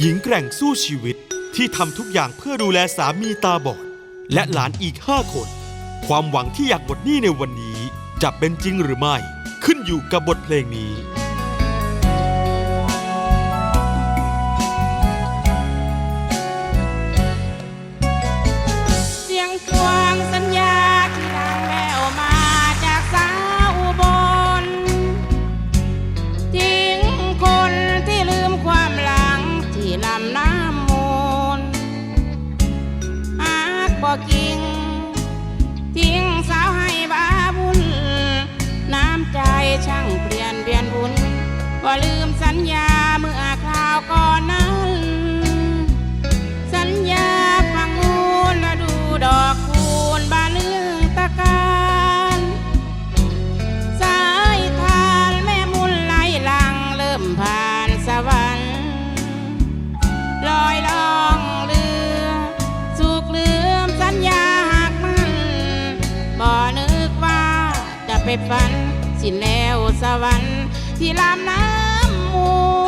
หญิงแกร่งสู้ชีวิตที่ทำทุกอย่างเพื่อดูแลสามีตาบอด และหลานอีกห้าคน ความหวังที่อยากหมดหนี้ในวันนี้ จะเป็นจริงหรือไม่ ขึ้นอยู่กับบทเพลงนี้ กิ่ง ทิ้งสาวให้บาบุญ น้ำใจช่างเปลี่ยนเปลี่ยนบุญ ก็ลืมสัญญา วสวรรค์ที่ลำน้ำมู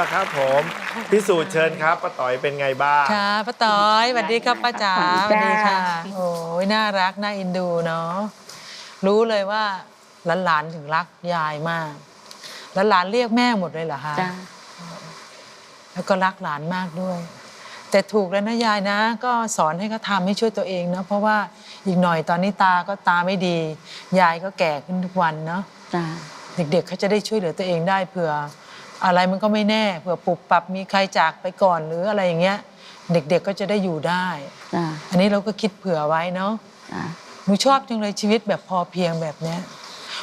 ละครับผมพิสูจน์เชิญครับป้าต่อยเป็นไงบ้าง ค่ะป้าต้อยสวัสดีครับป้าจ๋าสวัสดีค่ะ โอ้ยน่ารักน่าเอ็นดูเนาะรู้เลยว่าหลานๆถึงรักยายมากหลานๆเรียกแม่หมดเลยเหรอคะจ้าแล้วก็รักหลานมากด้วย แต่ถูกแล้วนะยายนะ ก็สอนให้เขาทำให้ช่วยตัวเองเนาะเพราะว่าอีกหน่อยตอนนี้ตาก็ตาไม่ดี ยายก็แก่ขึ้นทุกวันเนาะจ้าเด็กๆเขาจะได้ช่วยเหลือตัวเองได้เผื่อ อะไรมันก็ไม่แน่เผื่อปรับปรับมีใครจากไปก่อนหรืออะไรอย่างเงี้ย เด็กๆก็จะได้อยู่ได้ จ้าอันนี้เราก็คิดเผื่อไว้เนาะจ้าหนูชอบจังเลยชีวิตแบบพอเพียงแบบเนี้ย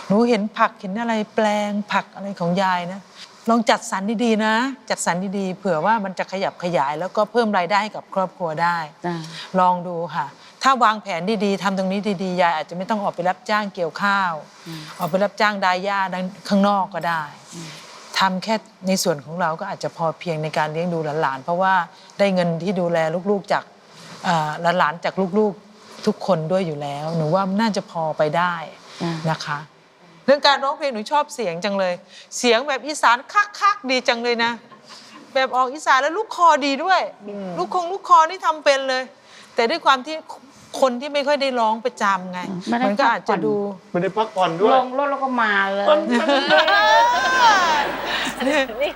หนูเห็นผักเห็นอะไรแปลงผักอะไรของยายนะลองจัดสรรดีๆนะ จัดสรรดีๆเผื่อว่ามันจะขยับขยายแล้วก็เพิ่มรายได้ให้กับครอบครัวได้ จ้าลองดูค่ะ ถ้าวางแผนดีๆทำตรงนี้ดีๆ ยายอาจจะไม่ต้องออกไปรับจ้างเกี่ยวข้าว ออกไปรับจ้างดายหญ้าด้านข้างนอกก็ได้ ทำแค่ในส่วนของเราก็อาจจะพอเพียงในการเลี้ยงดูหลานๆ เพราะว่าได้เงินที่ดูแลลูกๆจากเอ่อหลานๆจากลูกๆทุกคนด้วยอยู่แล้ว หนูว่าน่าจะพอไปได้นะคะ เรื่องการร้องเพลงหนูชอบเสียงจังเลย เสียงแบบอีสานคักๆดีจังเลยนะ แบบออกอีสานแล้วลูกคอดีด้วย ลูกคงลูกคอนี่ทำเป็นเลย แต่ด้วยความที่ คนที่ไม่ค่อยได้ร้องประจำไง ไม่ได้มันก็อาจจะดู ไม่ได้พักผ่อนด้วย ลงรถแล้วก็มาเลย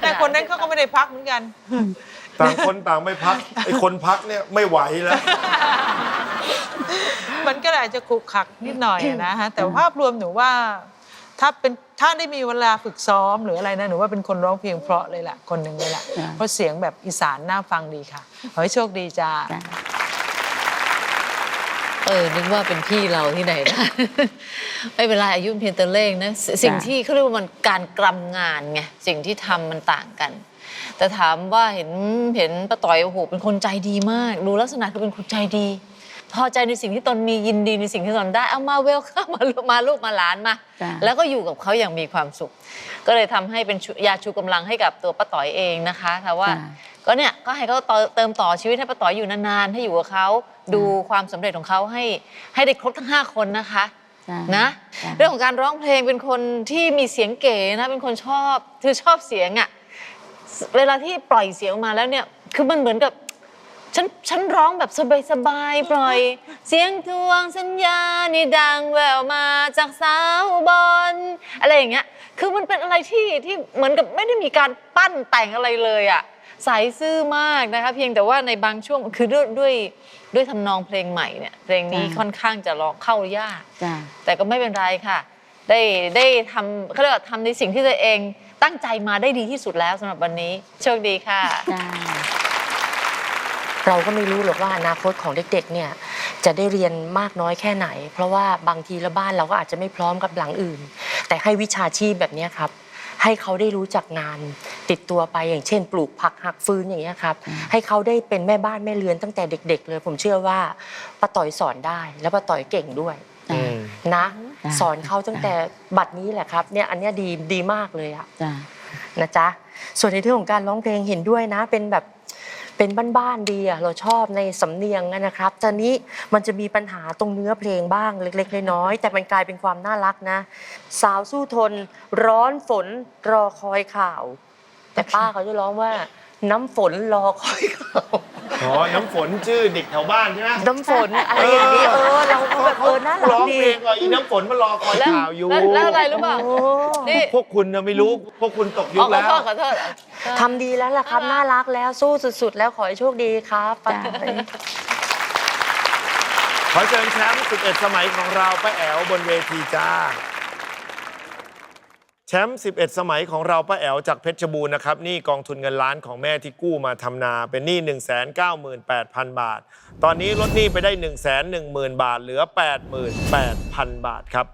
แต่คนนั้นเขาก็ไม่ได้พักเหมือนกัน ต่างคนต่างไม่พัก ไอ้คนพักเนี่ยไม่ไหวแล้ว มันก็อาจจะขรุกขลักนิดหน่อยนะฮะ แต่ภาพรวมหนูว่า ถ้าเป็นถ้าได้มีเวลาฝึกซ้อมหรืออะไรนะหนูว่าเป็นคนร้องเพลงเพราะเลยแหละคนหนึ่งเลยแหละจ้ะ เพราะเสียงแบบอีสานน่าฟังดีค่ะ ขอให้โชคดีจ้า จ้าเออ นึกว่าเป็นพี่เราที่ไหนได้ ไม่เป็นไรอายุเพียงแต่เลขนะสสิ่งที่เขาเรียกว่ามันการกรำงานไงสิ่งที่ทำมันต่างกัน แต่ถามว่าเห็นเห็นป้าต่อยโอ้โหเป็นคนใจดีมาก ดูลักษณะคือเป็นคนใจดี พอใจในสิ่งที่ตนมียินดีในสิ่งที่ตนได้เอามาเวลเข้ามาลูกมาลูกมาหลานมา จ้ะ แล้วก็อยู่กับเขาอย่างมีความสุข ก็เลยทำให้เป็นชูยาชูกำลังให้กับตัวป้าต๋อยเองนะคะแต่ว่าจ้ะก็เนี่ยก็ให้เขาต่อเติมต่อชีวิตให้ป้าต๋อยอยู่นานๆ ให้อยู่กับเขาดูความสำเร็จของเขาให้ให้ได้ครบทั้ง 5 คนนะคะ จ้ะนะจ้ะ เรื่องของการร้องเพลงเป็นคนที่มีเสียงเก๋นะเป็นคนชอบคือชอบเสียงอะ่ะเวลาที่ปล่อยเสียงออกมาแล้วเนี่ยคือมันเหมือนกับ ฉันฉันร้องแบบสบายๆปล่อย เสียงทวงสัญญานี่ดังแววมาจากสาวบอลอะไรอย่างเงี้ย คือมันเป็นอะไรที่ที่เหมือนกับไม่ได้มีการปั้นแต่งอะไรเลยอะ่ะใสซื่อมากนะคะเพียงแต่ว่าในบางช่วงคือด้วยด้วยด้วยทำนองเพลงใหม่เนี่ยเพลงนี้จ้ะค่อนข้างจะร้องเข้ายากจ้ะแต่ก็ไม่เป็นไรค่ะ ได้ได้ทำเขาเรียกว่าทำในสิ่งที่ตัวเองตั้งใจมาได้ดีที่สุดแล้วสำหรับวันนี้ โชคดีค่ะ จ้ะ เราก็ไม่รู้หรอกว่าอนาคตของเด็กๆเนี่ยจะได้เรียนมากน้อยแค่ไหน เพราะว่าบางทีละบ้านเราก็อาจจะไม่พร้อมกับหลังอื่น แต่ให้วิชาชีพแบบเนี้ยครับ ให้เขาได้รู้จักงานติดตัวไปอย่างเช่น ปลูกผักหักฟืนอย่างเงี้ยครับ ให้เขาได้เป็นแม่บ้านแม่เรือนตั้งแต่เด็ก ๆ เลย ผมเชื่อว่าป้าต่อยสอนได้ แล้วป้าต่อยเก่งด้วยจ้ะนะจ้ะสอนเขาตั้งแต่บัดนี้แหละครับเนี่ยอันเนี้ยดีดีมากเลยอะจ้ะนะจ๊ะส่วนในเรื่องของการร้องเพลงเห็นด้วยนะเป็นแบบ เป็นบ้านๆดีอะเราชอบในสำเนียงนะครับตอนนี้มันจะมีปัญหาตรงเนื้อเพลงบ้างเล็กๆน้อยๆแต่มันกลายเป็นความน่ารักนะ สาวสู้ทน ร้อนฝนรอคอยข่าว แต่ป้าเขาจะร้องว่า น้ำฝนรอคอยข่าว อ๋อ น้ำฝนชื่อเด็กแถวบ้านใช่ไหมน้ำฝนอะไรอย่างนี้เออเราก็แบบเออน่ารัร้กองดี เพลงว่าอีน้ำฝนมารอคอยแล้วข่าวอยู่ แล้วแล้วอะไรรู้เปล่าโอ้นี่พวกคุณนะไม่รู้ พวกคุณตกยุอ๋อคขอแล้ว โทษขอโทษ ทำดีแล้วล่ะครับ น่ารักแล้วสู้สุด ๆ แล้วขอให้โชคดีครับป้าขอเชิญแชมป์11 สมัยของเราป้าแอ๋วบนเวทีจ้าแชมป์ 11 สมัยของเราป้าแอ๋วจากเพชรบูรณ์นะครับหนี่กองทุนเงินล้านของแม่ที่กู้มาทำนาเป็นหนี้ 198,000 บาท ตอนนี้ลดหนี้ไปได้ 110,000 บาท เหลือ 88,000 บาทครับ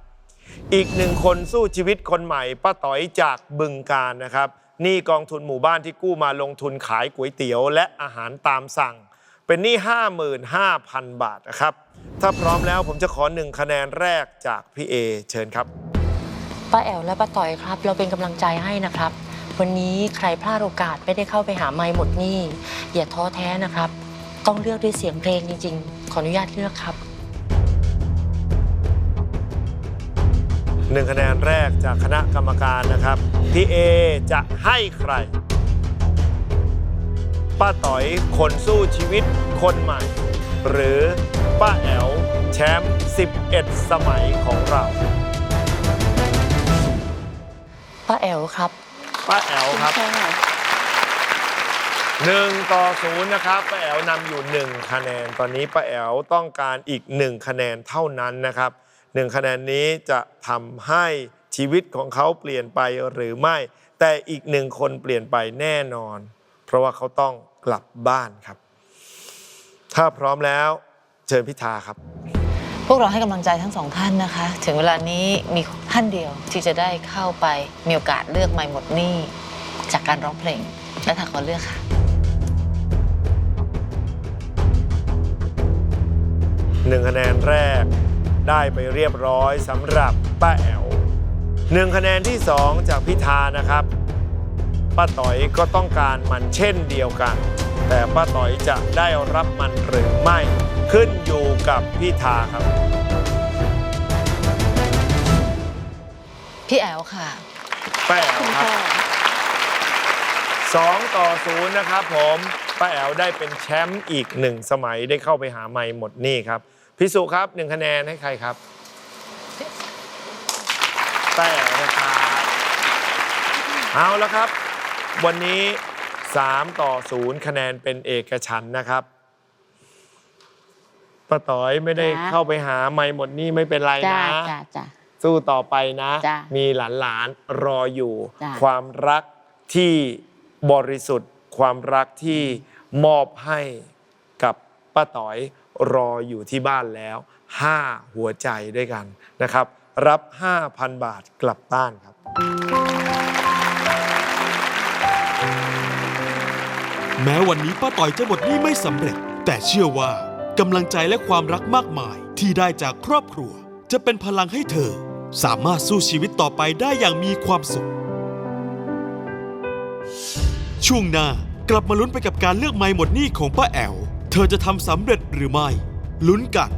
อีกหนึ่งคนสู้ชีวิตคนใหม่ป้าต๋อยจากบึงการนะครับหนี้กองทุนหมู่บ้านที่กู้มาลงทุนขายก๋วยเตี๋ยว และอาหารตามสั่ง เป็นหนี้ 55,000 บาทนะครับถ้าพร้อมแล้วผมจะขอหนึ่งคะแนนแรกจากพี่เอเชิญครับ ป้าแอ๋วและป้าต่อยครับ เราเป็นกำลังใจให้นะครับ วันนี้ใครพลาดโอกาสไม่ได้เข้าไปหาไม้หมดหนี้อย่าท้อแท้นะครับ ต้องเลือกด้วยเสียงเพลงจริง ๆ ขออนุญาตเลือกครับหนึ่งคะแนนแรกจากคณะกรรมการนะครับพี่เอจะให้ใคร ป้าต๋อยคนสู้ชีวิตคนใหม่ หรือป้าแอ๋วแชมป์ 11 สมัยของเรา ป้าแอ๋วครับ ป้าแอ๋วครับหนึ่งต่อศูนย์นะครับป้าแอ๋วนำอยู่หนึ่งคะแนนตอนนี้ป้าแอ๋วต้องการอีกหนึ่งคะแนนเท่านั้นนะครับหนึ่งคะแนนนี้จะทำให้ชีวิตของเขาเปลี่ยนไปหรือไม่ แต่อีกหนึ่งคนเปลี่ยนไปแน่นอน เพราะว่าเขาต้องกลับบ้านครับ ถ้าพร้อมแล้ว เชิญพิธาครับ พวกเราให้กำลังใจทั้งสองท่านนะคะ ถึงเวลานี้มีท่านเดียวที่จะได้เข้าไปมีโอกาสเลือกไม่หมดหนี้จากการร้องเพลง และถ้าขอเลือกค่ะหนึ่งคะแนนแรกได้ไปเรียบร้อยสำหรับป้าแอวหนึ่งคะแนนที่สองจากพิธานะครับป้าต๋อยก็ต้องการมันเช่นเดียวกัน แต่ป้าต๋อยจะได้รับมันหรือไม่ขึ้นอยู่กับพิธาครับ พี่แอลค่ะ ป้าแอ๋วครับสองต่อศูนย์นะครับผมป้าแอ๋วได้เป็นแชมป์อีกหนึ่งสมัยได้เข้าไปหาไม้หมดหนี่ครับพิสุครับหนึ่งคะแนนให้ใครครับป้าแอ๋วนะครับเอาแล้วครับ วันนี้ 3 ต่อ 0 คะแนนเป็นเอกฉันท์นะครับป้าต๋อยไม่ได้จ้ะ เข้าไปหาไม่หมดหนี่ไม่เป็นไรจ้านะ จ้าจ้า สู้ต่อไปนะ จ้ะมีหลานๆรออยู่ จ้ะ ความรักที่บริสุทธิ์ ความรักที่มอบให้กับป้าต๋อยรออยู่ที่บ้านแล้ว 5 หัวใจด้วยกันนะครับ รับ 5,000 บาทกลับบ้านครับ แม้วันนี้ป้าต่อยจะหมดหนี้ไม่สำเร็จ แต่เชื่อว่ากำลังใจและความรักมากมายที่ได้จากครอบครัว จะเป็นพลังให้เธอ สามารถสู้ชีวิตต่อไปได้อย่างมีความสุข ช่วงหน้ากลับมาลุ้นไปกับการเลือกไม้หมดหนี้ของป้าแอ๋ว เธอจะทำสำเร็จหรือไม่ ลุ้นกัน